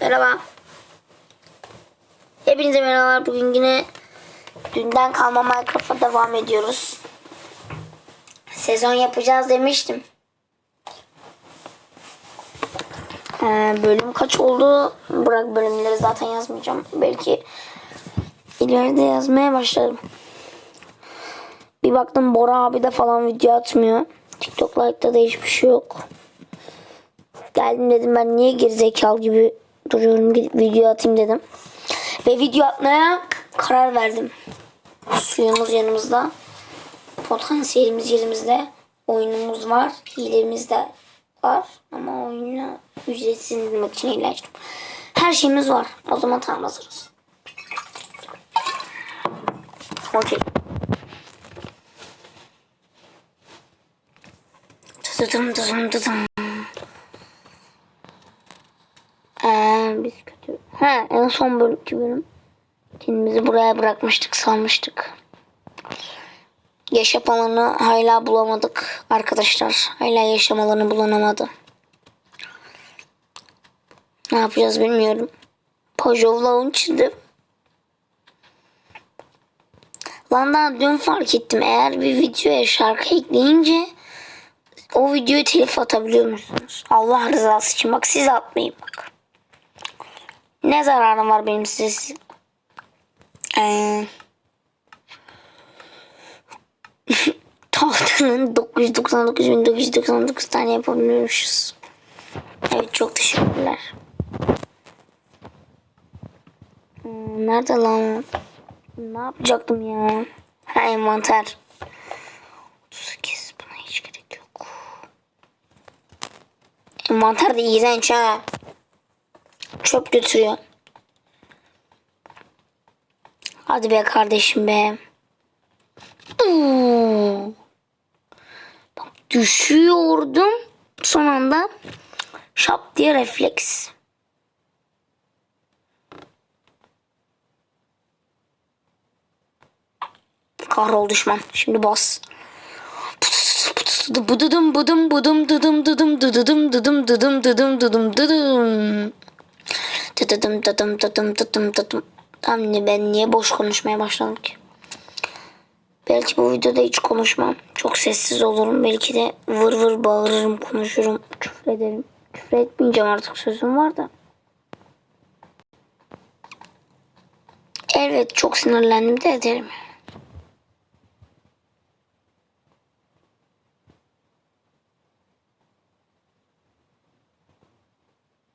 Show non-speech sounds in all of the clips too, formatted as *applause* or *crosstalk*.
Merhaba. Hepinize merhabalar. Bugün yine dünden kalma Minecraft'a devam ediyoruz. Sezon yapacağız demiştim. Ee, bölüm kaç oldu? Bırak bölümleri zaten yazmayacağım. Belki ileride yazmaya başlarım. Bir baktım Bora abi de falan video atmıyor. TikTok like'da da hiçbir şey yok. Geldim dedim ben niye gerizekalı gibi duruyorum gidip video atayım dedim. Ve video atmaya karar verdim. Suyumuz yanımızda. Potansiyelimiz yerimizde. Oyunumuz var. Hilemiz de var. Ama oyunu ücretsiz indirmek için hile. Her şeyimiz var. O zaman tam hazırız. Okey. Tıdım tıdım tıdım. Ee, biz kötü. Ha en son bölümki bölüm. Kendimizi buraya bırakmıştık sanmıştık. Yaşam alanı hala bulamadık arkadaşlar. Hala yaşam alanı bulunamadı. Ne yapacağız bilmiyorum. Pajov Launch'dı. Lan daha dün fark ettim. Eğer bir videoya şarkı ekleyince o videoyu telif atabiliyor musunuz? Allah rızası için bak siz atmayın bak. Ne zararım var benim size? Ee, *laughs* tahtanın 999.999 tane yapabiliyormuşuz. Evet çok teşekkürler. Hmm, nerede lan? Ne yapacaktım ya? Ha envanter. 38 buna hiç gerek yok. Envanter de iğrenç ha. Çöp götürüyor. Hadi be kardeşim be. Oo. Bak düşüyordum. Son anda şap diye refleks. Kahrol düşman. Şimdi bas. Bududum budum budum dıdım dıdım dıdıdım dıdım dıdım dıdım dıdım dıdım. Dıdıdım dıdım dıdım dıdım dıdım. Tam ne ben niye boş konuşmaya başladım ki? Belki bu videoda hiç konuşmam. Çok sessiz olurum. Belki de vır vır bağırırım, konuşurum, küfür ederim. Küfür etmeyeceğim artık sözüm var da. Evet çok sinirlendim de ederim.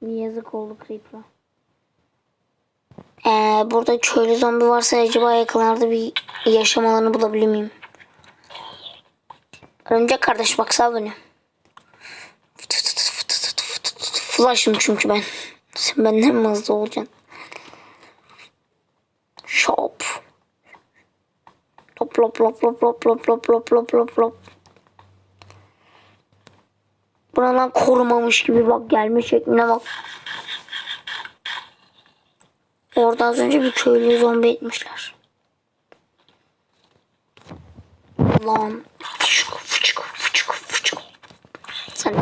Yazık oldu Creeper'a. Ee, burada köylü zombi varsa acaba yakınlarda bir yaşam alanı bulabilir miyim? Örümcek kardeş bak sal beni. Flash'ım çünkü ben. *laughs* Sen benden mi hızlı olacaksın? Shop. Lop lop lop lop lop lop lop lop lop lop lop. Buradan korumamış gibi bak gelme şekline bak. Orada az önce bir köylüyü zombi etmişler. Lan. Sen,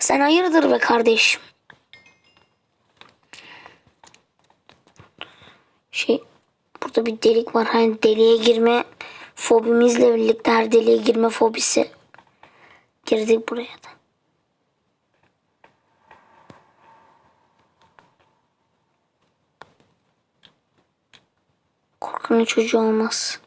sen hayırdır be kardeşim? Şey, burada bir delik var. Hani deliğe girme fobimizle birlikte her deliğe girme fobisi. Girdik buraya da. Korkanın çocuğu olmaz.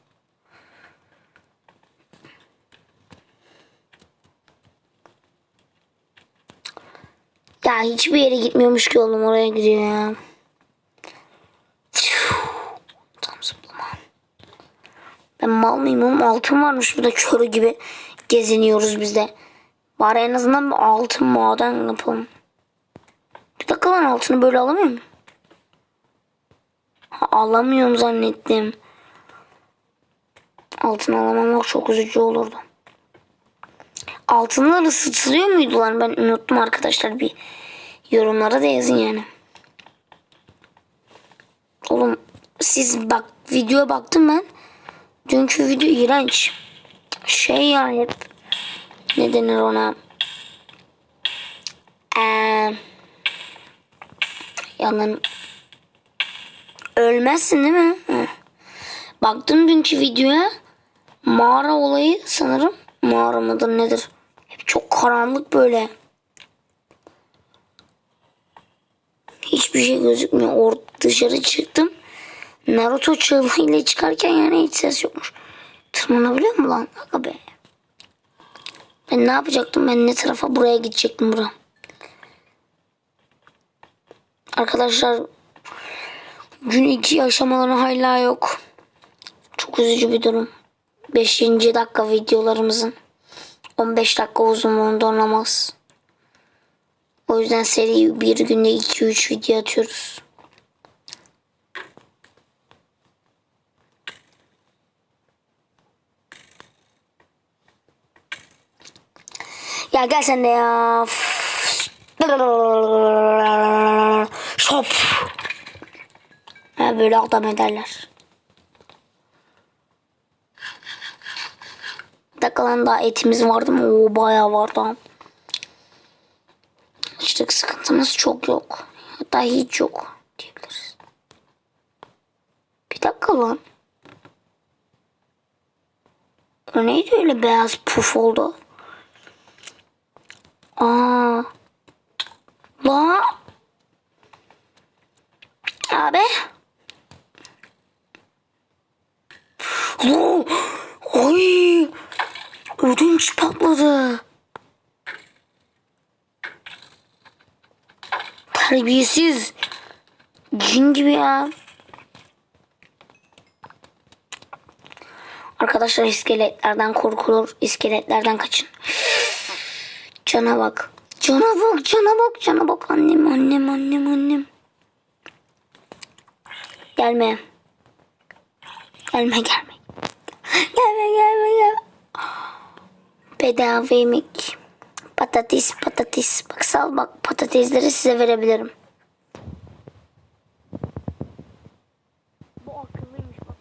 Ya hiçbir yere gitmiyormuş ki oğlum oraya gidiyor ya. Tam zıplama. Ben mal mıyım oğlum? Altın varmış burada körü gibi geziniyoruz biz de. Bari en azından bir altın maden yapalım. Bir dakika lan altını böyle alamıyor muyum? Alamıyorum zannettim. Altın alamamak çok üzücü olurdu. Altınlar ısıtılıyor muydu lan? Ben unuttum arkadaşlar. Bir yorumlara da yazın yani. Oğlum siz bak videoya baktım ben. Dünkü video iğrenç. Şey ya hep ne denir ona? Ee, yalan. Ölmezsin değil mi? Hı. Baktım dünkü videoya. Mağara olayı sanırım. Mağara mıdır nedir? Hep çok karanlık böyle. Hiçbir şey gözükmüyor. Or dışarı çıktım. Naruto çığlığıyla çıkarken yani hiç ses yokmuş. Tırmanabiliyor mu lan? Aga be. Ben ne yapacaktım? Ben ne tarafa? Buraya gidecektim bura. Arkadaşlar gün iki aşamaları hala yok. Çok üzücü bir durum. 5. dakika videolarımızın 15 dakika uzunluğunda olamaz. O yüzden seri bir günde 2-3 video atıyoruz. Ya gel sen de ya. Şop. Ha, böyle adam ederler. Bir dakika lan daha etimiz vardı mı? Oo bayağı vardı. Açlık sıkıntımız çok yok. Hatta hiç yok diyebiliriz. Bir dakika lan. O neydi öyle beyaz puf oldu? Aa. La. Abi. Oy. Ödünç patladı. Terbiyesiz. Cin gibi ya. Arkadaşlar iskeletlerden korkulur. İskeletlerden kaçın. Cana bak. Cana bak, cana bak, cana bak. Annem, annem, annem, annem. Gelme. Gelme, gelme. Gelme, gelme, gelme. Bedava yemek. Patates, patates. Bak sal bak patatesleri size verebilirim. Bu akıllıymış bak.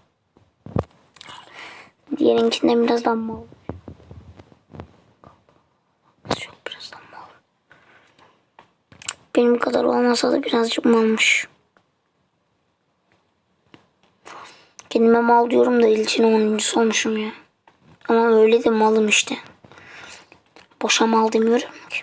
Diğerinkinden birazdan mal. Yok birazdan mal. Benim kadar olmasa da birazcık malmış. Kendime mal diyorum da ilçenin 10. olmuşum ya. Ama öyle de malım işte. Boşa mal demiyorum ki.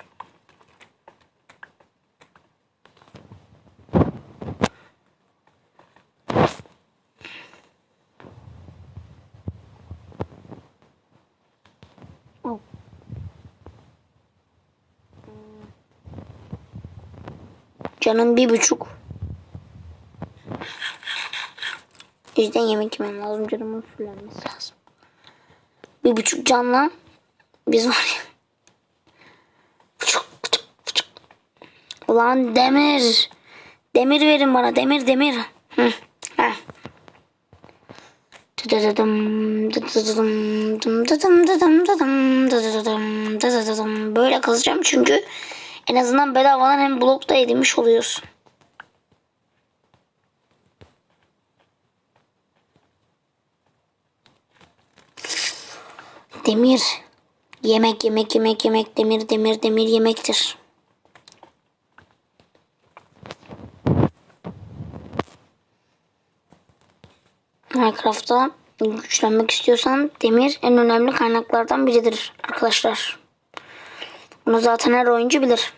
Canım bir buçuk. Yüzden yemek yemem lazım. Canımın fullenmesi lazım. Bir buçuk canla biz var ya. Buçuk, buçuk, buçuk. Ulan demir. Demir verin bana. Demir demir. Böyle kazacağım çünkü en azından bedavadan hem blok da edinmiş oluyorsun. Demir. Yemek yemek yemek yemek demir demir demir yemektir. Minecraft'ta güçlenmek istiyorsan demir en önemli kaynaklardan biridir arkadaşlar. Bunu zaten her oyuncu bilir.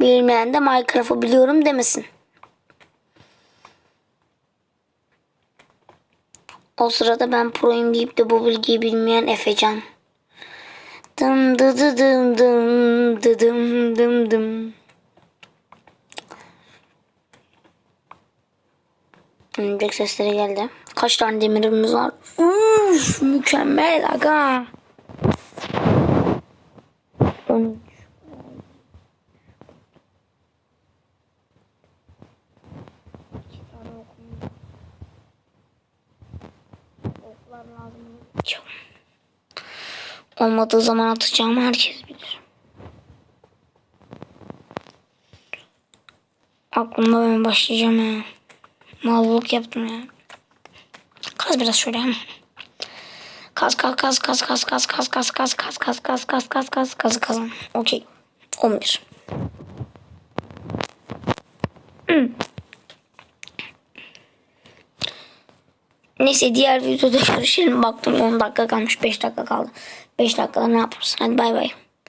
Bilmeyen de Minecraft'ı biliyorum demesin. O sırada ben proyum deyip de bu bilgiyi bilmeyen Efecan. Dım dı dı dım dım dı dım dım dım. Örümcek sesleri geldi. Kaç tane demirimiz var? Uf, mükemmel aga. 13. İki tane okum. Oklar lazım. Çok. Olmadığı zaman atacağımı herkes bilir. Aklımda ben başlayacağım ya. Mallık yaptım ya kaz biraz şöyle. Kaz kaz kaz kaz kaz kaz kaz kaz kaz kaz kaz kaz kaz kaz kaz kaz kaz. Okey. 11. Neyse diğer videoda görüşelim. Baktım 10 dakika kalmış. 5 dakika kaldı. 5 dakikada ne yaparsın? Hadi bay bay.